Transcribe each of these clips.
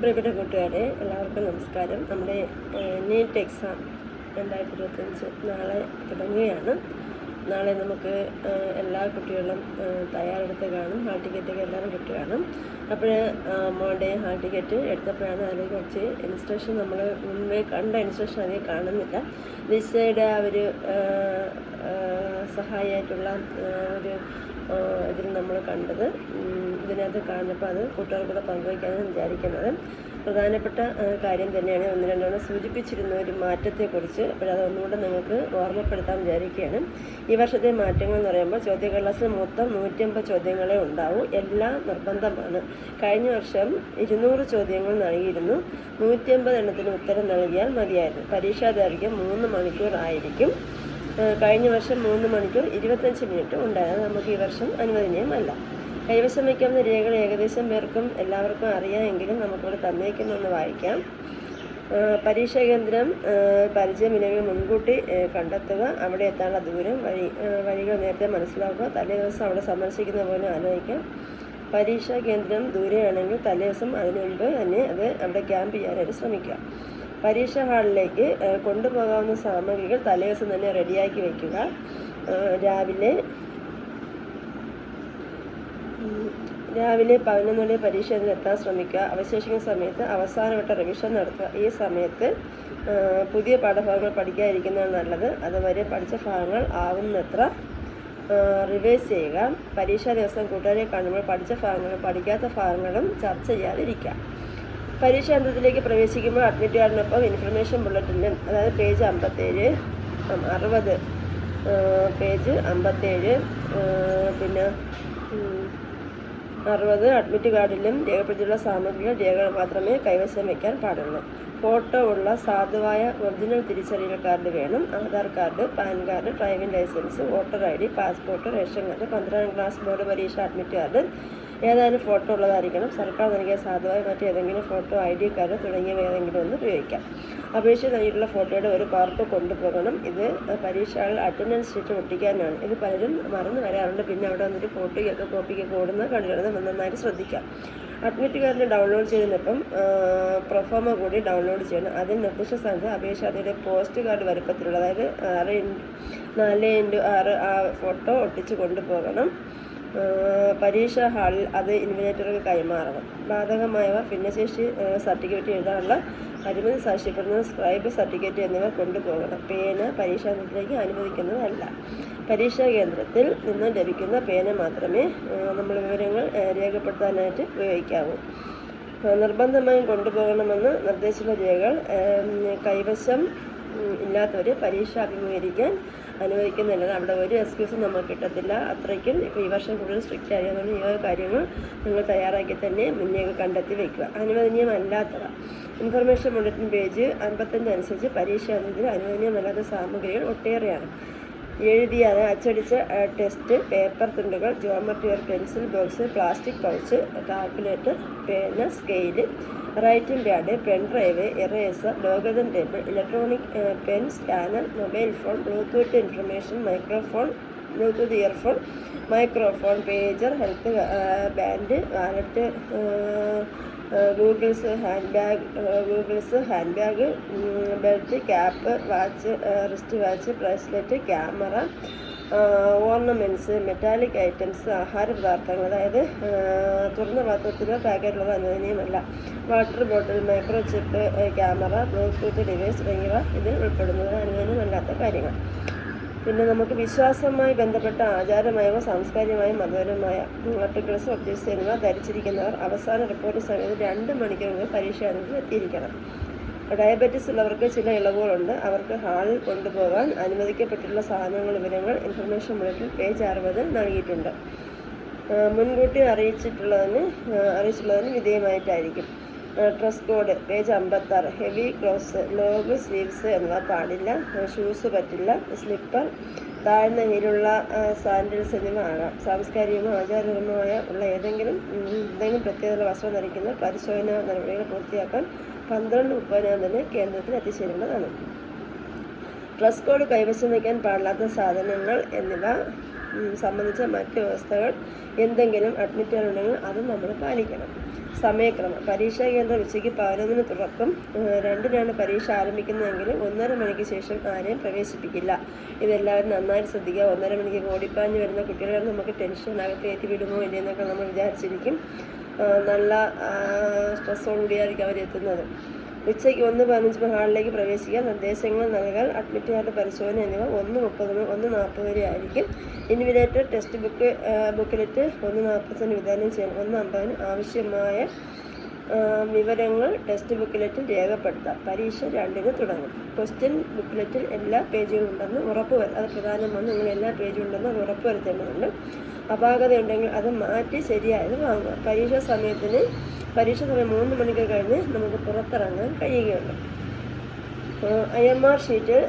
പ്രിയപ്പെട്ട കൂട്ടുകാരെ എല്ലാവർക്കും നമസ്കാരം. നമ്മുടെ നീറ്റ് എക്സാം രണ്ടായിരത്തി ഇരുപത്തഞ്ച് നാളെ തുടങ്ങുകയാണ്. നാളെ നമുക്ക് എല്ലാ കുട്ടികളും തയ്യാറെടുത്ത് കാണും. ഹാൾ ടിക്കറ്റൊക്കെ എല്ലാവരും കിട്ടി കാണും. അപ്പോൾ മോളുടെ ഹാൾ ടിക്കറ്റ് എടുത്തപ്പോഴാണ് അതിൽ കുറച്ച് ഇൻസ്ട്രക്ഷൻ നമ്മൾ മുൻപേ കണ്ട ഇൻസ്ട്രക്ഷൻ അതിൽ കാണുന്നില്ല. ദിശയുടെ ആ ഒരു സഹായിയായിട്ടുള്ള ഒരു ഇതിൽ നമ്മൾ കണ്ടത്. ഇതിനകത്ത് കാണുന്നപ്പോൾ അത് കൂട്ടുകാർക്കൂടെ പങ്കുവയ്ക്കാനാണ് വിചാരിക്കുന്നത്. പ്രധാനപ്പെട്ട കാര്യം തന്നെയാണ് ഒന്ന് രണ്ടെണ്ണം സൂചിപ്പിച്ചിരുന്ന ഒരു മാറ്റത്തെക്കുറിച്ച്. അപ്പോൾ അതൊന്നുകൂടെ നിങ്ങൾക്ക് ഓർമ്മപ്പെടുത്താൻ വിചാരിക്കുകയാണ്. ഈ വർഷത്തെ മാറ്റങ്ങൾ എന്ന് പറയുമ്പോൾ ചോദ്യകലാസിൽ മൊത്തം നൂറ്റമ്പത് ചോദ്യങ്ങളെ ഉണ്ടാവൂ. എല്ലാം നിർബന്ധമാണ്. കഴിഞ്ഞ വർഷം ഇരുന്നൂറ് ചോദ്യങ്ങൾ നൽകിയിരുന്നു. നൂറ്റിയമ്പത് എണ്ണത്തിന് ഉത്തരം നൽകിയാൽ മതിയായിരുന്നു. പരീക്ഷാ ദൈർഘ്യം മൂന്ന് മണിക്കൂർ ആയിരിക്കും. കഴിഞ്ഞ വർഷം മൂന്ന് മണിക്കൂർ ഇരുപത്തഞ്ച് മിനിറ്റ് ഉണ്ടായത് നമുക്ക് ഈ വർഷം അനുവദനീയമല്ല കൈവശം വയ്ക്കാവുന്ന രേഖകൾ ഏകദേശം പേർക്കും എല്ലാവർക്കും അറിയാമെങ്കിലും നമുക്കിവിടെ തന്നേക്കുന്നൊന്ന് വായിക്കാം. പരീക്ഷാ കേന്ദ്രം പരിചയം പരിചയമില്ലെങ്കിൽ മുൻകൂട്ടി കണ്ടെത്തുക. അവിടെ എത്താനുള്ള ദൂരം വഴി വഴികൾ നേരത്തെ മനസ്സിലാക്കുക. തലേ ദിവസം അവിടെ സന്ദർശിക്കുന്ന പോലെ ആലോചിക്കാം. പരീക്ഷാ കേന്ദ്രം ദൂരെയാണെങ്കിൽ തലേദിവസം അതിനു മുൻപ് തന്നെ അത് അവിടെ ക്യാമ്പ് ചെയ്യാനായിട്ട് ശ്രമിക്കുക. പരീക്ഷാ ഹാളിലേക്ക് കൊണ്ടുപോകാവുന്ന സാമഗ്രികൾ തലേദിവസം തന്നെ റെഡിയാക്കി വയ്ക്കുക രാവിലെ രാവിലെ ഉം, രാവിലെ പതിനൊന്നോടെ പരീക്ഷ എഴുതി എത്താൻ ശ്രമിക്കുക. അവശേഷിക്കുന്ന സമയത്ത് അവസാനവട്ട റിവിഷൻ നടത്തുക. ഈ സമയത്ത് പുതിയ പാഠഭാഗങ്ങൾ പഠിക്കാതിരിക്കുന്നതാണ് നല്ലത്. അതുവരെ പഠിച്ച ഭാഗങ്ങൾ ആവുന്നത്ര റിവൈസ് ചെയ്യുക. പരീക്ഷാ ദിവസം കൂട്ടുകാരെ കാണുമ്പോൾ പഠിച്ച ഭാഗങ്ങളും പഠിക്കാത്ത ഭാഗങ്ങളും ചർച്ച ചെയ്യാതിരിക്കുക. പരീക്ഷാന്തത്തിലേക്ക് പ്രവേശിക്കുമ്പോൾ അഡ്മിറ്റ് കാർഡിനൊപ്പം ഇൻഫർമേഷൻ ബുള്ളറ്റിനും അതായത് പേജ് അമ്പത്തേഴ് അറുപത് പേജ് അമ്പത്തേഴ് പിന്നെ അറുപത് അഡ്മിറ്റ് കാർഡിലും രേഖപ്പെടുത്തിയുള്ള സാമഗ്രികൾ രേഖകൾ മാത്രമേ കൈവശം വയ്ക്കാൻ പാടുള്ളൂ. ഫോട്ടോ ഉള്ള സാധുവായ ഒറിജിനൽ തിരിച്ചറിയൽ കാർഡ് വേണം. Aadhaar card PAN card driving licence voter I D passport ration card പന്ത്രണ്ടാം ക്ലാസ് ബോർഡ് പരീക്ഷ അഡ്മിറ്റ് കാർഡ് ഏതായാലും ഫോട്ടോ ഉള്ളതായിരിക്കണം. സർക്കാർ നൽകിയ സാധുവായ മറ്റേതെങ്കിലും ഫോട്ടോ ഐ ഡി കാർഡ് തുടങ്ങിയവ ഏതെങ്കിലും ഒന്ന് ഉപയോഗിക്കാം. അപേക്ഷ നൽകിയിട്ടുള്ള ഫോട്ടോയുടെ ഒരു പകർപ്പ് കൊണ്ടുപോകണം. ഇത് പരീക്ഷകളിൽ അറ്റൻഡൻസ് ഷീറ്റ് ഒട്ടിക്കാനാണ്. ഇത് പലരും മറന്നു വരാറുണ്ട്. പിന്നെ അവിടെ വന്നിട്ട് ഫോട്ടോയൊക്കെ കോപ്പിക്കൊക്കെ ഓടുന്ന കണ്ടിരുന്നത് നന്നായിട്ട് ശ്രദ്ധിക്കാം. അഡ്മിറ്റ് കാർഡ് ഡൗൺലോഡ് ചെയ്തതിനൊപ്പം പ്രൊഫോമ കൂടി ഡൗൺലോഡ് ചെയ്യണം. അതിൽ നിർദ്ദിഷ്ട സംഖ്യ അപേക്ഷാർത്ഥിയുടെ പോസ്റ്റ് കാർഡ് വലുപ്പത്തിലുള്ള അതായത് ആറ് നാല് ഇന്റു ആറ് ആ ഫോട്ടോ ഒട്ടിച്ച് കൊണ്ടുപോകണം. പരീക്ഷ ഹാളിൽ അത് ഇൻവിനേറ്റർക്ക് കൈമാറണം. ബാധകമായവ ഭിന്നശേഷി സർട്ടിഫിക്കറ്റ് എഴുതാനുള്ള അനുമതി സാക്ഷ്യപ്പെടുന്ന സ്ക്രൈബ് സർട്ടിഫിക്കറ്റ് എന്നിവ കൊണ്ടുപോകണം. പേന പരീക്ഷാ അനുവദിക്കുന്നതല്ല. പരീക്ഷാ കേന്ദ്രത്തിൽ നിന്ന് ലഭിക്കുന്ന പേന മാത്രമേ നമ്മൾ വിവരങ്ങൾ രേഖപ്പെടുത്താനായിട്ട് ഉപയോഗിക്കാവൂ. നിർബന്ധമായും കൊണ്ടുപോകണമെന്ന് നിർദ്ദേശിച്ച രേഖകൾ കൈവശം ഇല്ലാത്തവർ പരീക്ഷ അഭിമുഖീകരിക്കാൻ അനുവദിക്കുന്നില്ല. അവിടെ ഒരു എക്സ്ക്യൂസും നമുക്ക് കിട്ടത്തില്ല. അത്രയ്ക്കും ഇപ്പോൾ ഈ വർഷം കൂടുതൽ സ്ട്രിക്റ്റ് ആയതുകൊണ്ട് ഈ കാര്യങ്ങൾ നിങ്ങൾ തയ്യാറാക്കി തന്നെ മുന്നേ കണ്ടെത്തി വയ്ക്കുക അനുവദനീയമല്ലാത്തവ. ഇൻഫർമേഷൻ ബുള്ളറ്റിൻ പേജ് അൻപത്തഞ്ച് അനുസരിച്ച് പരീക്ഷ എന്നതിൽ അനുവദനീയമല്ലാത്ത സാമഗ്രികൾ ഒട്ടേറെയാണ്. എഴുതിയ അത് അച്ചടിച്ച test paper തുണ്ടുകൾ geometry pencil box plastic pouch calculator പേന scale writing pad pen drive eraser logarithm table electronic pen scanner mobile phone Bluetooth information microphone Bluetooth earphone microphone pager health band wallet goggles hand bag goggles hand bag belt cap watch wrist watch bracelet camera ornaments metallic items ആഹാര പദാർത്ഥങ്ങൾ അതായത് തുറന്ന പാത്രത്തിലോ പാക്കറ്റിലോ അനുവദനീയമല്ല water bottle micro chip camera Bluetooth device തുടങ്ങിയവ ഇതിൽ ഉൾപ്പെടുന്നത് അനുവദനീയമല്ലാത്ത കാര്യങ്ങൾ. പിന്നെ നമുക്ക് വിശ്വാസവുമായി ബന്ധപ്പെട്ട ആചാരമായവ സാംസ്കാരികമായ മതപരമായ ആർട്ടിക്കിൾസ് ഒബ്ജക്ട്സ് എന്നിവ ധരിച്ചിരിക്കുന്നവർ അവസാന റിപ്പോർട്ട് സമയത്ത് രണ്ട് മണിക്കൂർ പരീക്ഷാനത്തിൽ എത്തിയിരിക്കണം. ഡയബറ്റീസ് ഉള്ളവർക്ക് ചില ഇളവുകളുണ്ട്. അവർക്ക് ഹാളിൽ കൊണ്ടുപോകാൻ അനുവദിക്കപ്പെട്ടിട്ടുള്ള സാധനങ്ങൾ വിവരങ്ങൾ ഇൻഫർമേഷൻ ബുള്ളറ്റിൻ പേജ് അറുപതിൽ നൽകിയിട്ടുണ്ട്. മുൻകൂട്ടി അറിയിച്ചിട്ടുള്ളതിന് അറിയിച്ചിട്ടുള്ളതിന് വിധേയമായിട്ടായിരിക്കും. ഡ്രസ് കോഡ് പേജ് അമ്പത്താറ്. ഹെവി ക്ലോസ് ലോങ് സ്ലീവ്സ് എന്നിവ പാടില്ല. ഷൂസ് പറ്റില്ല. സ്ലിപ്പർ താഴ്ന്ന ഹീലുള്ള സാൻഡിൽസ് എന്നിവ ആകാം. സാംസ്കാരികമോ ആചാരപരമായ ഉള്ള ഏതെങ്കിലും എന്തെങ്കിലും പ്രത്യേക വസ്ത്രം ധരിക്കുന്ന പരിശോധനാ നടപടികൾ പൂർത്തിയാക്കാൻ പന്ത്രണ്ട് മുപ്പതിനാം തന്നെ കേന്ദ്രത്തിൽ എത്തിച്ചേരേണ്ടതാണ് ഡ്രസ് കോഡ് കൈവശം വയ്ക്കാൻ പാടില്ലാത്ത സാധനങ്ങൾ എന്നിവ സംബന്ധിച്ച മറ്റ് വ്യവസ്ഥകൾ എന്തെങ്കിലും അഡ്മിറ്റ് ചെയ്യാനുണ്ടെങ്കിൽ അത് നമ്മൾ പാലിക്കണം. സമയക്രമം. പരീക്ഷാ കേന്ദ്രം ഉച്ചയ്ക്ക് പതിനൊന്നിന് തുറക്കും. രണ്ടിനാണ് പരീക്ഷ ആരംഭിക്കുന്നതെങ്കിൽ ഒന്നര മണിക്ക് ശേഷം ആരെയും പ്രവേശിപ്പിക്കില്ല. ഇതെല്ലാവരും നന്നായി ശ്രദ്ധിക്കുക. ഒന്നര മണിക്ക് ഓടിപ്പാഞ്ഞ് വരുന്ന കുട്ടികളെ നമുക്ക് ടെൻഷൻ അകത്ത് കയറ്റി വിടുമോ ഇല്ലയെന്നൊക്കെ നമ്മൾ വിചാരിച്ചിരിക്കും. നല്ല സ്ട്രെസ്സോടുകൂടിയായിരിക്കും അവരെത്തുന്നത് ഉച്ചയ്ക്ക് ഒന്ന് പതിനഞ്ച് ഹാളിലേക്ക് പ്രവേശിക്കാൻ നിർദ്ദേശങ്ങൾ നൽകൽ അഡ്മിറ്റ് കാർഡ് പരിശോധന എന്നിവ ഒന്ന് മുപ്പതിന് ഒന്ന് നാൽപ്പത് വരെ ആയിരിക്കും. ഇൻവിലേറ്റർ ടെക്സ്റ്റ് ബുക്ക് ബുക്കിലെറ്റ് ഒന്ന് നാൽപ്പതിന് വിതരണം ചെയ്യണം. ഒന്ന് അമ്പതിന് ആവശ്യമായ വിവരങ്ങൾ ടെക്സ്റ്റ് ബുക്കിലെറ്റിൽ രേഖപ്പെടുത്താം. പരീക്ഷ രണ്ടിന് തുടങ്ങും. ക്വസ്റ്റ്യൻ ബുക്കിലെറ്റിൽ എല്ലാ പേജുകളും ഉണ്ടെന്ന് ഉറപ്പ് അത് പ്രധാനമാണ്. നിങ്ങൾ എല്ലാ പേജും ഉണ്ടെന്ന് ഉറപ്പ് വരുത്തേണ്ടതുണ്ട് അപാകത ഉണ്ടെങ്കിൽ അത് മാറ്റി ശരിയായത് വാങ്ങുക. പരീക്ഷാ സമയത്തിന് പരീക്ഷ സമയം മൂന്ന് മണിക്ക് കഴിഞ്ഞ് നമുക്ക് പുറത്തിറങ്ങാൻ കഴിയുകയുള്ളൂ. ഐ എം ആർ ഷീറ്റിൽ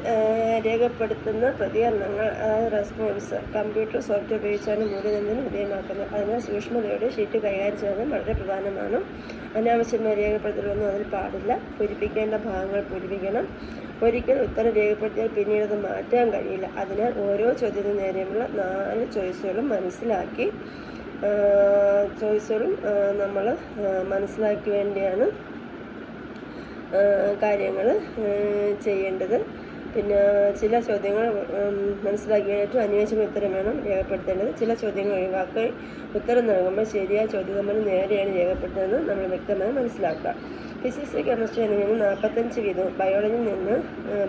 രേഖപ്പെടുത്തുന്ന പ്രതികരണങ്ങൾ അതായത് റെസ്പോൺസ് കമ്പ്യൂട്ടർ സോഫ്റ്റ്വെയർ ഉപയോഗിച്ചാണ് മൂല്യനിർണയം വിധേയമാക്കുന്നത്. അതിനാൽ സൂക്ഷ്മതയോടെ ഷീറ്റ് കൈകാര്യം ചെയ്യുന്നത് വളരെ പ്രധാനമാണ്. അനാവശ്യമായ രേഖപ്പെടുത്തലൊന്നും അതിൽ പാടില്ല. പൂരിപ്പിക്കേണ്ട ഭാഗങ്ങൾ പൂരിപ്പിക്കണം. ഒരിക്കൽ ഉത്തരം രേഖപ്പെടുത്തിയാൽ പിന്നീട് അത് മാറ്റാൻ കഴിയില്ല. അതിനാൽ ഓരോ ചോദ്യത്തിന് നേരെയുള്ള നാല് ചോയ്സുകളും മനസ്സിലാക്കി ചോയ്സുകളും നമ്മൾ മനസ്സിലാക്കി വേണ്ടിയാണ് കാര്യങ്ങൾ ചെയ്യേണ്ടത്. പിന്നെ ചില ചോദ്യങ്ങൾ ഉം, മനസ്സിലാക്കി ഏറ്റവും അനുയോജ്യമായ ഉത്തരം വേണം രേഖപ്പെടുത്തേണ്ടത്. ചില ചോദ്യങ്ങൾ ഒഴിവാക്കി ഉത്തരം നൽകുമ്പോൾ ശരിയായ ചോദ്യം നമ്മൾ നേരെയാണ് രേഖപ്പെടുത്തുന്നത്. നമ്മൾ വ്യക്തമായി മനസ്സിലാക്കുക. ഫിസിക്സ് കെമിസ്ട്രി എന്നിവയിൽ നിന്ന് നാൽപ്പത്തഞ്ച് വീതവും ബയോളജിയിൽ നിന്ന്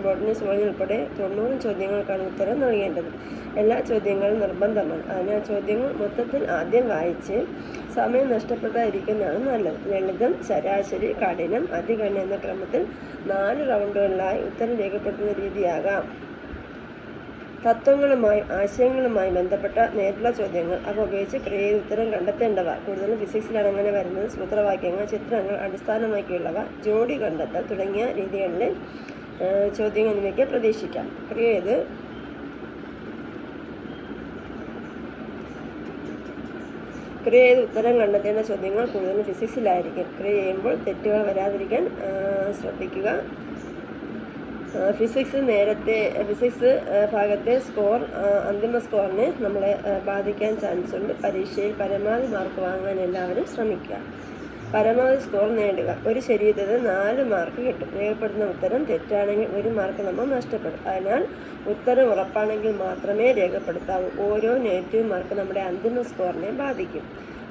ബോട്ടണി സോളജി ഉൾപ്പെടെ തൊണ്ണൂറ് ചോദ്യങ്ങൾക്കാണ് ഉത്തരം നൽകേണ്ടത്. എല്ലാ ചോദ്യങ്ങളും നിർബന്ധമാണ്. അതിനാൽ ചോദ്യങ്ങൾ മൊത്തത്തിൽ ആദ്യം വായിച്ച് സമയം നഷ്ടപ്പെടാതിരിക്കുന്നതാണ് നല്ലത്. ലളിതം ശരാശരി കഠിനം അതികഠിനം എന്ന ക്രമത്തിൽ നാല് റൗണ്ടുകളിലായി ഉത്തരം രേഖപ്പെടുത്തുന്ന രീതിയാകാം. തത്വങ്ങളുമായും ആശയങ്ങളുമായി ബന്ധപ്പെട്ട നേരിട്ടുള്ള ചോദ്യങ്ങൾ. അവ ഉപയോഗിച്ച് ക്രിയയിൽ ഉത്തരം കണ്ടെത്തേണ്ടവ. കൂടുതലും ഫിസിക്സിലാണ് അങ്ങനെ വരുന്നത്. സൂത്രവാക്യങ്ങൾ ചിത്രങ്ങൾ അടിസ്ഥാനമാക്കിയുള്ളവ ജോഡി കണ്ടെത്തൽ തുടങ്ങിയ രീതികളിൽ ചോദ്യങ്ങൾ എന്നിവയ്ക്ക് പ്രതീക്ഷിക്കാം. ക്രിയ ഇത് ക്രിയ ചെയ്ത് ഉത്തരം കണ്ടെത്തേണ്ട ചോദ്യങ്ങൾ കൂടുതലും ഫിസിക്സിലായിരിക്കും. ക്രിയ ചെയ്യുമ്പോൾ തെറ്റുകൾ വരാതിരിക്കാൻ ശ്രദ്ധിക്കുക. ഫിസിക്സ് നേരത്തെ ഫിസിക്സ് ഭാഗത്തെ സ്കോർ അന്തിമ സ്കോറിനെ നമ്മളെ ബാധിക്കാൻ ചാൻസ് ഉണ്ട്. പരീക്ഷയിൽ പരമാവധി മാർക്ക് വാങ്ങാൻ എല്ലാവരും ശ്രമിക്കുക. പരമാവധി സ്കോർ നേടുക. ഒരു ശരീരത്തിന് നാല് മാർക്ക് കിട്ടും. രേഖപ്പെടുത്തുന്ന ഉത്തരം തെറ്റാണെങ്കിൽ ഒരു മാർക്ക് നമ്മൾ നഷ്ടപ്പെടും. അതിനാൽ ഉത്തരം ഉറപ്പാണെങ്കിൽ മാത്രമേ രേഖപ്പെടുത്താവൂ. ഓരോ നെഗറ്റീവ് മാർക്ക് നമ്മുടെ അന്തിമ സ്കോറിനെ ബാധിക്കും.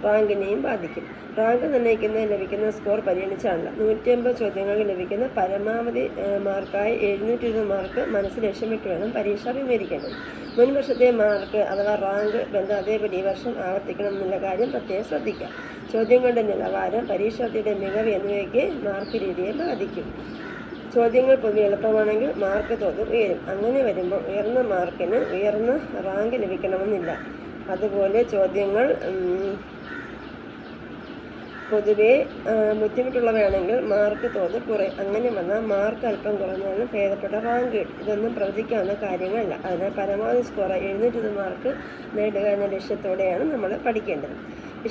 റാങ്കിനെയും ബാധിക്കും. റാങ്ക് നിർണയിക്കുന്നതിന് ലഭിക്കുന്ന സ്കോർ പരിഗണിച്ചാണല്ലോ നൂറ്റി അമ്പത് ചോദ്യങ്ങൾക്ക് ലഭിക്കുന്ന പരമാവധി മാർക്കായി എഴുന്നൂറ്റി ഇരുപത് മാർക്ക് മനസ്സിൽ ലക്ഷ്യമിട്ട് വേണം പരീക്ഷ അഭിമുഖീകരിക്കേണ്ടത് മുൻ വർഷത്തെ മാർക്ക് അഥവാ റാങ്ക് ബന്ധം അതേപടി ഈ വർഷം ആവർത്തിക്കണം എന്നുള്ള കാര്യം പ്രത്യേകം ശ്രദ്ധിക്കാം ചോദ്യങ്ങളുടെ നിലവാരം പരീക്ഷാർത്ഥിയുടെ മികവ് എന്നിവയ്ക്ക് മാർക്ക് രീതിയെ ബാധിക്കും. ചോദ്യങ്ങൾ പൊതുവെ എളുപ്പമാണെങ്കിൽ മാർക്ക് തോത് ഉയരും. അങ്ങനെ വരുമ്പോൾ ഉയർന്ന മാർക്കിന് ഉയർന്ന റാങ്ക് ലഭിക്കണമെന്നില്ല. അതുപോലെ ചോദ്യങ്ങൾ പൊതുവെ ബുദ്ധിമുട്ടുള്ളവയാണെങ്കിൽ മാർക്ക് തോത് കുറയും അങ്ങനെ വന്നാൽ മാർക്ക് അല്പം കുറഞ്ഞാലും ഭേദപ്പെട്ട റാങ്ക് കിട്ടും. ഇതൊന്നും പ്രവചിക്കാവുന്ന കാര്യങ്ങളല്ല. അതിനാൽ പരമാവധി സ്കോർ എഴുന്നൂറ്റി മാർക്ക് നേടുക എന്ന ലക്ഷ്യത്തോടെയാണ് നമ്മൾ പഠിക്കേണ്ടത്.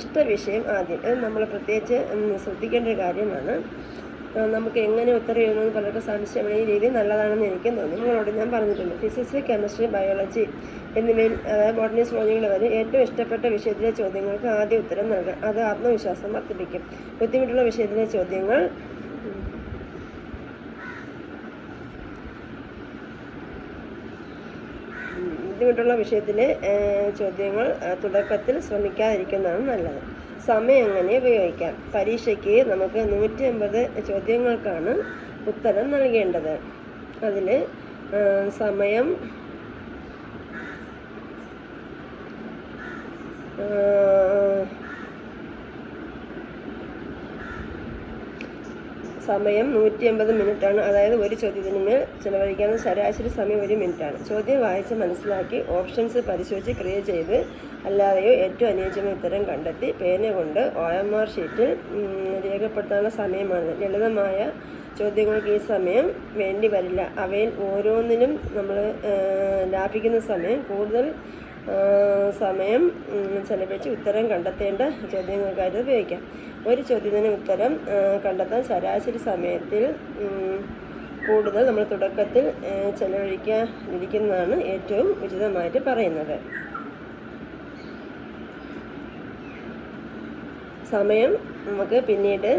ഇഷ്ട വിഷയം ആദ്യം. നമ്മൾ പ്രത്യേകിച്ച് ശ്രദ്ധിക്കേണ്ട ഒരു കാര്യമാണ്. നമുക്ക് എങ്ങനെ ഉത്തരം എഴുതുന്നത് പലർക്കും സംശയമാണ്. ഈ രീതി നല്ലതാണെന്ന് എനിക്ക് തോന്നി. നിങ്ങളോട് ഞാൻ പറഞ്ഞിട്ടുണ്ട്. ഫിസിക്സ് കെമിസ്ട്രി ബയോളജി എന്നിവയിൽ അതായത് ബോട്ടണി സ്ലോജികൾ വരെ ഏറ്റവും ഇഷ്ടപ്പെട്ട വിഷയത്തിലെ ചോദ്യങ്ങൾക്ക് ആദ്യ ഉത്തരം നൽകാം അത് ആത്മവിശ്വാസം വർദ്ധിപ്പിക്കും. ബുദ്ധിമുട്ടുള്ള വിഷയത്തിലെ ചോദ്യങ്ങൾ ബുദ്ധിമുട്ടുള്ള വിഷയത്തിലെ ചോദ്യങ്ങൾ തുടക്കത്തിൽ ശ്രമിക്കാതിരിക്കുന്നതാണ് നല്ലത്. സമയം അങ്ങനെ ഉപയോഗിക്കാം. പരീക്ഷയ്ക്ക് നമുക്ക് നൂറ്റി അമ്പത് ചോദ്യങ്ങൾക്കാണ് ഉത്തരം നൽകേണ്ടത്. അതിൽ സമയം സമയം നൂറ്റി അമ്പത് മിനിറ്റാണ്. അതായത് ഒരു ചോദ്യത്തിന് മേൽ ചിലവഴിക്കാവുന്ന ശരാശരി സമയം ഒരു മിനിറ്റാണ്. ചോദ്യം വായിച്ച് മനസ്സിലാക്കി ഓപ്ഷൻസ് പരിശോധിച്ച് ക്രിയ ചെയ്ത് അല്ലാതെയോ ഏറ്റവും അനുയോജ്യമായ ഉത്തരം കണ്ടെത്തി പേന കൊണ്ട് ഒ എം ആർ ഷീറ്റിൽ രേഖപ്പെടുത്താനുള്ള സമയമാണ്. ലളിതമായ ചോദ്യങ്ങൾക്ക് ഈ സമയം വേണ്ടി വരില്ല. അവയിൽ ഓരോന്നിനും നമ്മൾ ലാഭിക്കുന്ന സമയം കൂടുതൽ സമയം ചെലവഴിച്ച് ഉത്തരം കണ്ടെത്തേണ്ട ചോദ്യങ്ങൾക്കായിട്ട് ഉപയോഗിക്കാം. ഒരു ചോദ്യത്തിന് ഉത്തരം കണ്ടെത്താൻ ശരാശരി സമയത്തിൽ കൂടുതൽ നമ്മൾ തുടക്കത്തിൽ ചെലവഴിക്കാതിരിക്കുന്നതാണ് ഏറ്റവും ഉചിതമായിട്ട് പറയുന്നത്. സമയം നമുക്ക് പിന്നീട്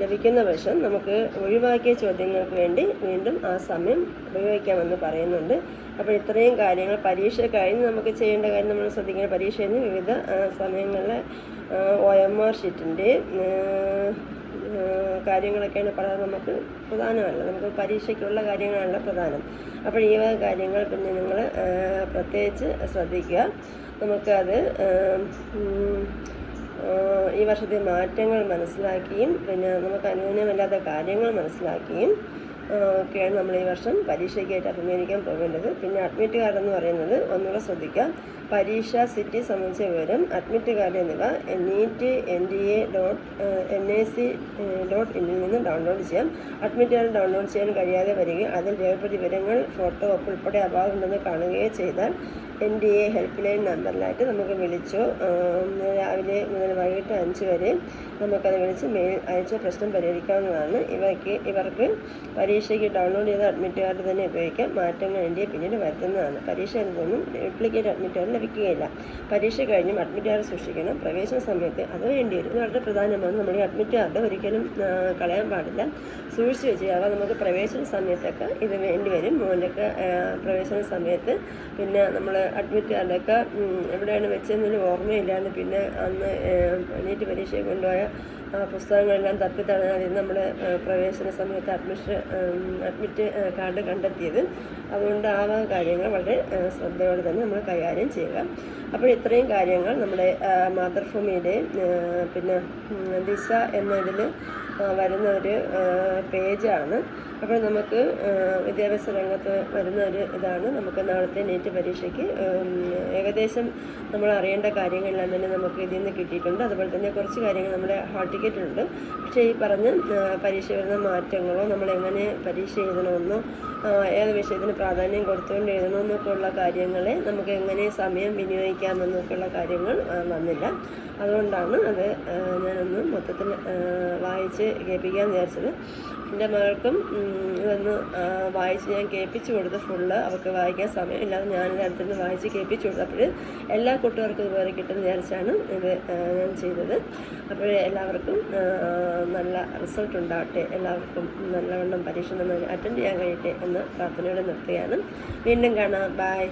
ലഭിക്കുന്ന പക്ഷം നമുക്ക് ഒഴിവാക്കിയ ചോദ്യങ്ങൾക്ക് വേണ്ടി വീണ്ടും ആ സമയം ഉപയോഗിക്കാമെന്ന് പറയുന്നുണ്ട്. അപ്പോൾ ഇത്രയും കാര്യങ്ങൾ പരീക്ഷ കഴിഞ്ഞ് നമുക്ക് ചെയ്യേണ്ട കാര്യം നമ്മൾ ശ്രദ്ധിക്കേണ്ട കഴിഞ്ഞ് വിവിധ സമയങ്ങളിലെ ഒ എം ആർ ഷീറ്റിന്റെ കാര്യങ്ങളൊക്കെയാണ് പറയാൻ നമുക്ക് പ്രധാനമല്ല. നമുക്ക് പരീക്ഷയ്ക്കുള്ള കാര്യങ്ങളല്ല പ്രധാനം. അപ്പോൾ ഈ വക കാര്യങ്ങൾ പിന്നെ നിങ്ങൾ പ്രത്യേകിച്ച് ശ്രദ്ധിക്കുക. നമുക്കത് ഈ വർഷത്തെ മാറ്റങ്ങൾ മനസ്സിലാക്കിയും പിന്നെ നമുക്ക് അനുകൂലമല്ലാത്ത കാര്യങ്ങൾ മനസ്സിലാക്കിയും ഒക്കെയാണ് നമ്മൾ ഈ വർഷം പരീക്ഷയ്ക്കായിട്ട് അഭിമുഖീകരിക്കാൻ പോകേണ്ടത്. പിന്നെ അഡ്മിറ്റ് കാർഡ് എന്ന് പറയുന്നത് ഒന്നുകൂടെ ശ്രദ്ധിക്കാം. പരീക്ഷ സിറ്റി സംബന്ധിച്ച വിവരം അഡ്മിറ്റ് കാർഡ് എന്നിവ NEET N D A dot N I C dot ഇന്നിൽ നിന്ന് ഡൗൺലോഡ് ചെയ്യാം. അഡ്മിറ്റ് കാർഡ് ഡൗൺലോഡ് ചെയ്യാൻ കഴിയാതെ വരികയും അതിൽ രേഖപ്പെട്ട വിവരങ്ങൾ ഫോട്ടോ ഉൾപ്പെടെ അഭാവമുണ്ടെന്ന് കാണുകയോ ചെയ്താൽ N D A help line നമ്പറിലായിട്ട് നമുക്ക് വിളിച്ചോ. രാവിലെ മുതൽ വൈകിട്ട് അഞ്ച് വരെ നമുക്കത് വിളിച്ച് മെയിൽ അയച്ച പ്രശ്നം പരിഹരിക്കാവുന്നതാണ്. ഇവയ്ക്ക് ഇവർക്ക് പരീക്ഷയ്ക്ക് ഡൗൺലോഡ് ചെയ്ത അഡ്മിറ്റ് കാർഡ് തന്നെ ഉപയോഗിക്കാം മാറ്റങ്ങൾ ഇന്ത്യയിൽ പിന്നീട് വരുത്തുന്നതാണ്. പരീക്ഷ നിന്നും ഡ്യൂപ്ലിക്കേറ്റ് അഡ്മിറ്റ് കാർഡ് ലഭിക്കുകയില്ല. പരീക്ഷ കഴിഞ്ഞും അഡ്മിറ്റ് കാർഡ് സൂക്ഷിക്കണം പ്രവേശന സമയത്ത് അത് വേണ്ടി വരും. ഇത് വളരെ പ്രധാനമാണ്. നമ്മൾ ഈ അഡ്മിറ്റ് കാർഡ് ഒരിക്കലും കളയാൻ പാടില്ല. സൂക്ഷിച്ച് വെച്ച് അവ നമുക്ക് പ്രവേശന സമയത്തൊക്കെ ഇത് വേണ്ടി വരും. മോന്റെയൊക്കെ പ്രവേശന സമയത്ത് പിന്നെ നമ്മൾ അഡ്മിറ്റ് കാർഡൊക്കെ എവിടെയാണ് വെച്ചതെന്നൊരു ഓർമ്മയില്ലാണ്ട് പിന്നെ അന്ന് നീറ്റ് പരീക്ഷയെ കൊണ്ടുപോയ പുസ്തകങ്ങളെല്ലാം തപ്പിത്തടഞ്ഞാൽ നമ്മൾ പ്രവേശന സമയത്ത് അഡ്മിഷൻ അഡ്മിറ്റ് കാർഡ് കണ്ടെത്തിയത്. അതുകൊണ്ട് ആ കാര്യങ്ങൾ വളരെ ശ്രദ്ധയോടെ തന്നെ നമ്മൾ കൈകാര്യം ചെയ്യുക. അപ്പോൾ ഇത്രയും കാര്യങ്ങൾ നമ്മുടെ മാതൃഭൂമിയുടെ പിന്നെ ദിശ എന്നതിൽ വരുന്ന ഒരു പേജാണ്. അപ്പോൾ നമുക്ക് വിദ്യാഭ്യാസ രംഗത്ത് വരുന്ന ഒരു ഇതാണ്. നമുക്ക് നാളത്തെ നീറ്റ് പരീക്ഷയ്ക്ക് ഏകദേശം നമ്മൾ അറിയേണ്ട കാര്യങ്ങളെല്ലാം തന്നെ നമുക്ക് ഇതിൽ നിന്ന് കിട്ടിയിട്ടുണ്ട്. അതുപോലെ തന്നെ കുറച്ച് കാര്യങ്ങൾ നമ്മുടെ ഹാൾ ടിക്കറ്റിലുണ്ട്. പക്ഷേ ഈ പറഞ്ഞ പരീക്ഷ വരുന്ന മാറ്റങ്ങളോ നമ്മൾ എങ്ങനെ പരീക്ഷ എഴുതണമെന്നോ ഏത് വിഷയത്തിന് പ്രാധാന്യം കൊടുത്തുകൊണ്ട് എഴുതണമെന്നൊക്കെ ഉള്ള കാര്യങ്ങളെ നമുക്ക് എങ്ങനെ സമയം വിനിയോഗിക്കാമെന്നൊക്കെയുള്ള കാര്യങ്ങൾ വന്നില്ല. അതുകൊണ്ടാണ് അത് ഞാനൊന്ന് മൊത്തത്തിൽ വായിച്ച് കേൾപ്പിക്കാൻ വിചാരിച്ചത്. എന്റെ മകൾക്കും ഇതൊന്ന് വായിച്ച് ഞാൻ കേൾപ്പിച്ചു കൊടുത്ത് ഫുള്ള് അവൾക്ക് വായിക്കാൻ സമയമില്ലാതെ ഞാനിത് അടുത്തുനിന്ന് വായിച്ച് കേൾപ്പിച്ചു കൊടുത്തു എല്ലാ കൂട്ടുകാർക്കും ഇതുപോലെ കിട്ടുമെന്ന് വിചാരിച്ചാണ് ഇത് ഞാൻ ചെയ്തത്. അപ്പോൾ എല്ലാവർക്കും നല്ല റിസൾട്ട് ഉണ്ടാവട്ടെ എല്ലാവർക്കും നല്ലവണ്ണം പരീക്ഷ നന്നായി അറ്റൻഡ് ചെയ്യാൻ കഴിയട്ടെ എന്ന് പ്രാർത്ഥനയോടെ നിർത്തുകയാണ്. വീണ്ടും കാണാം. ബായ്